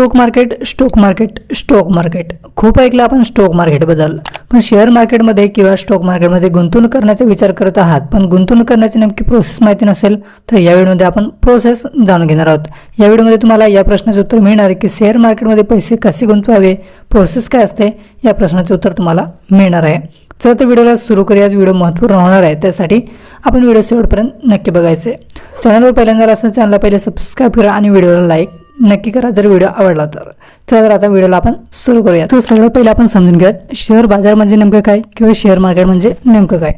Stock market stock market stock market खूप ऐकलं आपण स्टॉक मार्केटबद्दल पण शेअर मार्केटमध्ये किंवा स्टॉक मार्केटमध्ये गुंतवणूक करण्याचा विचार करत आहात पण गुंतवणूक करण्याची नेमकी प्रोसेस माहिती नसेल तर या व्हिडिओमध्ये आपण प्रोसेस जाणून घेणार आहोत. या व्हिडिओमध्ये तुम्हाला या प्रश्नाचे उत्तर मिळणार आहे की शेअर मार्केटमध्ये पैसे कसे गुंतवावे प्रोसेस काय असते या प्रश्नाचे उत्तर तुम्हाला मिळणार आहे. चला तर व्हिडिओला सुरू करूया. व्हिडिओ महत्त्वपूर्ण होणार आहे. त्यासाठी आपण व्हिडिओ शेवटपर्यंत नक्की बघायचे चॅनलवर पहिल्यांदा असं चॅनलला पहिले सबस्क्राईब करा आणि व्हिडिओला लाईक नक्की करा जर व्हिडिओ आवडला तर. चला तर आता व्हिडिओला आपण सुरू करूया तर सगळं पहिलं आपण समजून घेऊयात शेअर बाजार म्हणजे नेमकं काय किंवा शेअर मार्केट म्हणजे नेमकं काय?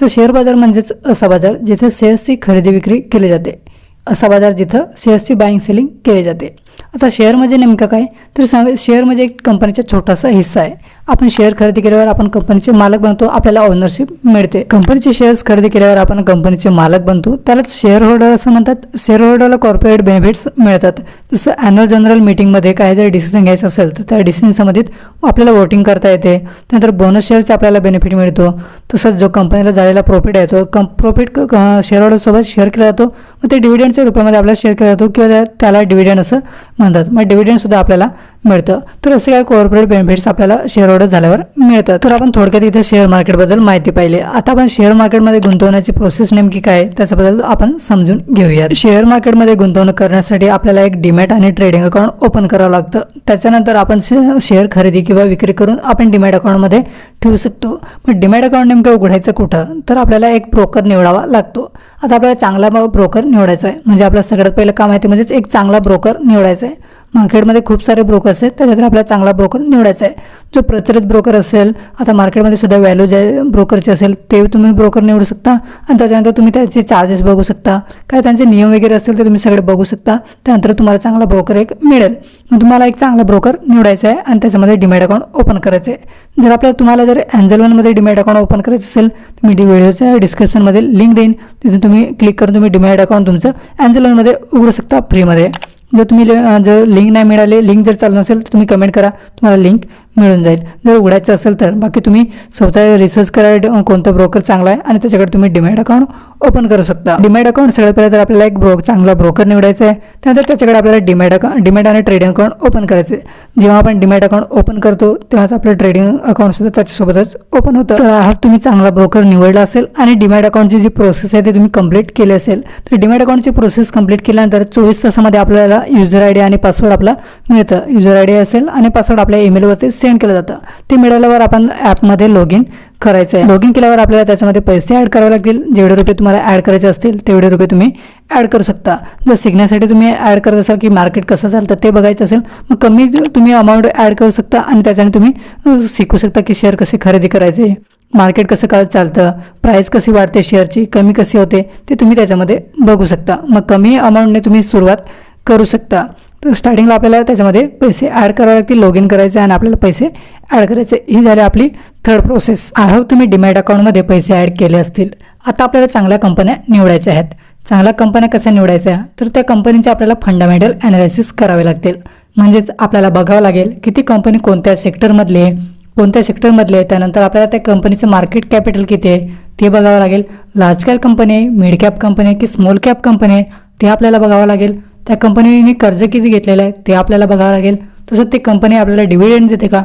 तर शेअर बाजार म्हणजेच असा बाजार जिथे शेअर्सची खरेदी विक्री केली जाते. असा बाजार जिथं शेअर्सची बाईंग सेलिंग केली जाते. आता शेअर म्हणजे नेमकं काय? तर शेअर म्हणजे एक कंपनीचा छोटासा हिस्सा आहे. आपण शेअर खरेदी केल्यावर आपण कंपनीचे मालक बनतो आपल्याला ओनरशिप मिळते. कंपनीचे शेअर्स खरेदी केल्यावर आपण कंपनीचे मालक बनतो. त्यालाच शेअर होल्डर असं म्हणतात. शेअर होल्डरला कॉर्पोरेट बेनिफिट्स मिळतात. जसं अॅन्युअल जनरल मीटिंगमध्ये काय जर डिसिजन घ्यायचं असेल तर त्या डिसिजन संबंधित आपल्याला वोटिंग करता येते. त्यानंतर बोनस शेअरचा आपल्याला बेनिफिट मिळतो. तसंच जो कंपनीला झालेला प्रॉफिट आहे तो कं प्रॉफिट शेअर होल्डरसोबत शेअर केला जातो. मग ते डिव्हिडंडच्या रुपयामध्ये आपल्याला शेअर केला जातो किंवा त्याला डिव्हिडंड असं म्हणतात. मग डिव्हिडंडसुद्धा आपल्याला मिळतं. तर असे काय कॉर्पोरेट बेनिफिट्स आपल्याला शेअर ऑर्डर झाल्यावर मिळतं. तर आपण थोडक्यात इथे शेअर मार्केटबद्दल माहिती पाहिली. आता आपण शेअर मार्केटमध्ये गुंतवण्याची प्रोसेस नेमकी काय त्याच्याबद्दल आपण समजून घेऊयात. शेअर मार्केटमध्ये गुंतवणूक करण्यासाठी आपल्याला एक डीमॅट आणि ट्रेडिंग अकाउंट ओपन करावं लागतं. त्याच्यानंतर आपण शे- शेअर खरेदी किंवा विक्री करून आपण डीमॅट अकाउंटमध्ये ठेवू शकतो. पण डीमॅट अकाउंट नेमकं उघडायचं कुठं? तर आपल्याला एक ब्रोकर निवडावा लागतो. आता आपल्याला चांगला ब्रोकर निवडायचा आहे. म्हणजे आपलं सगळ्यात पहिलं काम आहे ते म्हणजेच एक चांगला ब्रोकर निवडायचा आहे. मार्केटमध्ये खूप सारे ब्रोकर्स आहेत त्याच्यात आपल्याला चांगला ब्रोकर निवडायचा आहे. जो प्रचलित ब्रोकर असेल आता मार्केटमध्ये सध्या व्हॅल्यू जे ब्रोकरचे असेल ते तुम्ही ब्रोकर निवडू शकता. आणि त्याच्यानंतर तुम्ही त्याचे चार्जेस बघू शकता. काय त्यांचे नियम वगैरे असतील ते तुम्ही सगळे बघू शकता. त्यानंतर तुम्हाला चांगला ब्रोकर एक मिळेल. मग तुम्हाला एक चांगला ब्रोकर निवडायचा आहे आणि त्याच्यामध्ये डिमॅट अकाउंट ओपन करायचं आहे. जर आपल्याला तुम्हाला जर अँजल वनमध्ये डिमॅट अकाउंट ओपन करायचं असेल तर मी व्हिडिओच्या डिस्क्रिप्शनमध्ये लिंक देईन. तिथे तुम्ही क्लिक करून तुम्ही डिमॅट अकाउंट तुमचं अँजल वनमध्ये उघडू शकता फ्रीमध्ये जर तुम्ही जर लिंक नाही मिळाले लिंक जर चालू नसेल तर तुम्ही कमेंट करा. तुम्हाला लिंक मिळून जाईल. जर उघडायचं असेल तर. बाकी तुम्ही स्वतः रिसर्च करा कोणता ब्रोकर चांगला आहे आणि त्याच्याकडे तुम्ही डिमॅट अकाउंट ओपन करू शकता. डिमॅट अकाउंट सगळ्यात पहिलं तर आपल्याला एक ब्रो चांगला ब्रोकर निवडायचा आहे. त्यानंतर त्याच्याकडे आपल्याला डिमॅट अकाउंट डिमॅट आणि ट्रेडिंग अकाउंट ओपन करायचं आहे. जेव्हा आपण डिमॅट अकाउंट ओपन करतो तेव्हाच आपलं ट्रेडिंग अकाउंटसुद्धा त्याच्यासोबतच ओपन होतं. तर हा तुम्ही चांगला ब्रोकर निवडला असेल आणि डिमॅट अकाउंटची जी प्रोसेस आहे ती तुम्ही कंप्लीट केली असेल. तर डिमॅट अकाउंटची प्रोसेस कंप्लीट केल्यानंतर चोवीस तासामध्ये आपल्याला युजर आय डी आणि पासवर्ड आपला मिळतं. युजर आय डी असेल आणि पासवर्ड आपल्या ईमेलवरती सेंड केलं जातं. ते मिळाल्यावर आपण ॲपमध्ये लॉग इन करायचं आहे लॉग इन केल्यावर आपल्याला त्याच्यामध्ये पैसे ॲड करावे लागतील. जेवढे रुपये तुम्हाला ॲड करायचे असतील तेवढे रुपये तुम्ही ॲड करू शकता. जर शिकण्यासाठी तुम्ही ॲड करत असाल की मार्केट कसं चालतं ते बघायचं असेल मग कमी तुम्ही अमाऊंट ॲड करू शकता आणि त्याच्याने तुम्ही शिकू शकता की शेअर कसे खरेदी करायचे मार्केट कसं काय चालतं प्राईस कशी वाढते शेअरची कमी कशी होते ते तुम्ही त्याच्यामध्ये बघू शकता. मग कमी अमाऊंटने तुम्ही सुरुवात करू शकता. तर स्टार्टिंगला आपल्याला त्याच्यामध्ये पैसे ॲड करावे लागतील लॉग इन करायचे आणि आपल्याला पैसे ॲड करायचे. ही झाली आपली थर्ड प्रोसेस आय होप तुम्ही डिमॅट अकाउंटमध्ये पैसे ॲड केले असतील. आता आपल्याला चांगल्या कंपन्या निवडायच्या आहेत. चांगल्या कंपन्या कशा निवडायच्या? तर त्या कंपनीचे आपल्याला फंडामेंटल ॲनालिसिस करावे लागतील. म्हणजेच आपल्याला बघावं लागेल की ती कंपनी कोणत्या सेक्टरमधली आहे. कोणत्या सेक्टरमधले आहे. त्यानंतर आपल्याला त्या कंपनीचं मार्केट कॅपिटल किती आहे. ते बघावं लागेल. लार्ज कॅप कंपनी आहे मिड कॅप कंपनी की स्मॉल कॅप कंपनी आहे ते आपल्याला बघावं लागेल. त्या कंपनीने कर्ज किती घेतलेलं आहे ते आपल्याला बघावं लागेल. तसंच ते कंपनी आपल्याला डिव्हिडंड देते का?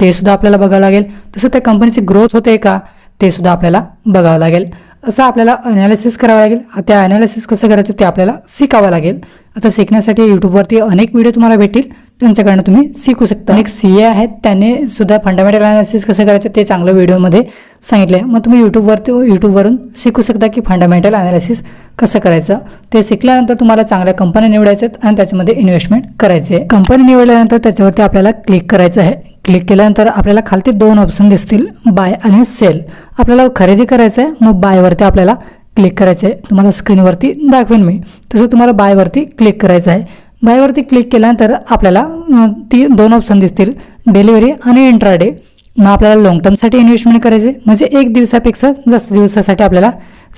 ते सुद्धा आपल्याला बघावं लागेल. तसं त्या कंपनीची ग्रोथ होते का? ते सुद्धा आपल्याला बघावं लागेल. असं आपल्याला अनालिसिस करावं लागेल. त्या अनालिसिस कसं करायचं ते आपल्याला शिकावं लागेल. आता शिकण्यासाठी यूट्यूबवरती अनेक व्हिडिओ तुम्हाला भेटतील. त्यांच्याकडनं तुम्ही शिकू शकता. अनेक सी ए आहेत. त्यांनी सुद्धा फंडामेंटल अनालिसिस कसं करायचं ते चांगलं व्हिडिओमध्ये सांगितलं आहे मग तुम्ही यूट्यूबवरती यूट्यूबवरून शिकू शकता की फंडामेंटल अनालिसिस कसं करायचं. ते शिकल्यानंतर तुम्हाला चांगल्या कंपन्या निवडायच्या आहेत आणि त्याच्यामध्ये इन्व्हेस्टमेंट करायचे आहे कंपनी निवडल्यानंतर त्याच्यावरती आपल्याला क्लिक करायचं आहे. क्लिक केल्यानंतर आपल्याला खालती दोन ऑप्शन दिसतील. बाय आणि सेल आपल्याला खरेदी करायचं आहे मग बायवर बायवरती आपल्याला क्लिक करायचं आहे तुम्हाला स्क्रीनवरती दाखवेन मी. तसं तुम्हाला बायवरती क्लिक करायचं आहे. बायवरती क्लिक केल्यानंतर आपल्याला ती दोन ऑप्शन दिसतील. डिलिव्हरी आणि इंट्राडे मग आपल्याला लॉंग टर्मसाठी इन्व्हेस्टमेंट करायचे म्हणजे एक दिवसापेक्षा जास्त दिवसासाठी आपल्याला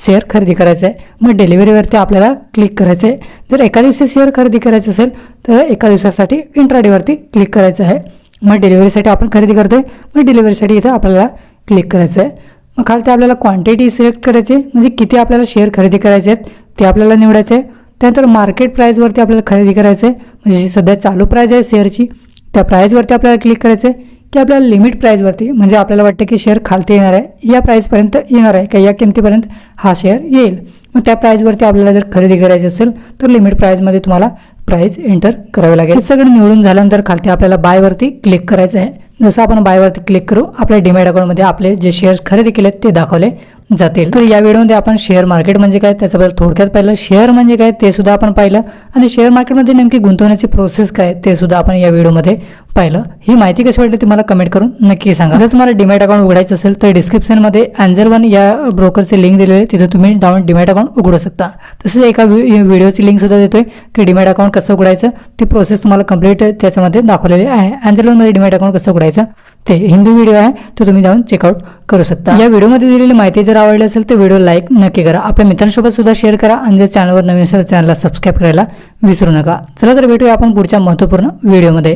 शेअर खरेदी करायचं आहे मग डिलिव्हरीवरती आपल्याला क्लिक करायचं आहे जर एका दिवशी शेअर खरेदी करायचं असेल तर एका दिवसासाठी इंट्राडेवरती क्लिक करायचं आहे. मग डिलिव्हरीसाठी आपण खरेदी करतो आहे मग डिलिव्हरीसाठी इथं आपल्याला क्लिक करायचं आहे मग खालती आपल्याला क्वांटिटी सिलेक्ट करायची म्हणजे किती आपल्याला शेअर खरेदी करायचे आहेत ते आपल्याला निवडायचे. आहे त्यानंतर मार्केट प्राईजवरती आपल्याला खरेदी करायचं आहे म्हणजे जी सध्या चालू प्राईज आहे शेअरची त्या प्राईजवरती आपल्याला क्लिक करायचं आहे की आपल्याला लिमिट प्राईजवरती म्हणजे आपल्याला वाटतं की शेअर खालती येणार आहे या प्राईजपर्यंत येणार आहे का या किमतीपर्यंत हा शेअर येईल. मग त्या प्राईजवरती आपल्याला जर खरेदी करायची असेल तर लिमिट प्राईजमध्ये तुम्हाला प्राईज एंटर करावी लागेल. सगळं निवडून झाल्यानंतर खालती आपल्याला बायवरती क्लिक करायचं आहे. जसं आपण बायवरती क्लिक करू आपल्या डिमॅट अकाउंटमध्ये आपले जे शेअर्स खरेदी केलेत ते दाखवले. जातील. तर या व्हिडिओमध्ये आपण शेअर मार्केट म्हणजे काय? त्याच्याबद्दल थोडक्यात पाहिलं. शेअर म्हणजे काय? ते सुद्धा आपण पाहिलं. आणि शेअर मार्केटमध्ये नेमकी गुंतवण्याची प्रोसेस काय? ते सुद्धा आपण या व्हिडिओमध्ये पाहिलं. ही माहिती कशी वाटली ती मला कमेंट करून नक्की सांगा. जर तुम्हाला डिमॅट अकाउंट उघडायचं असेल तर डिस्क्रिप्शनमध्ये अँजल वन या ब्रोकरचे लिंक दिलेले तिथे तुम्ही जाऊन डिमॅट अकाउंट उघडू शकता. तसेच एका व्हिडिओची लिंक सुद्धा देतोय की डिमॅट अकाउंट कसं उघडायचं ती प्रोसेस तुम्हाला कंप्लीट त्याच्यामध्ये दाखवलेली आहे. अँजल वनमध्ये डिमॅट अकाउंट कसं उघडायचं ते हिंदी व्हिडिओ आहे. तो तुम्ही जाऊन चेकआउट करू शकता. या व्हिडिओमध्ये दिलेली माहिती जर जर आवडली असेल तर व्हिडिओ लाईक नक्की करा. आपल्या मित्रांसोबत सुद्धा शेअर करा आणि जर चॅनलवर नवीन असेल तर चॅनलला सबस्क्राईब करायला विसरू नका. चला तर भेटूया आपण पुढच्या महत्त्वपूर्ण व्हिडिओमध्ये.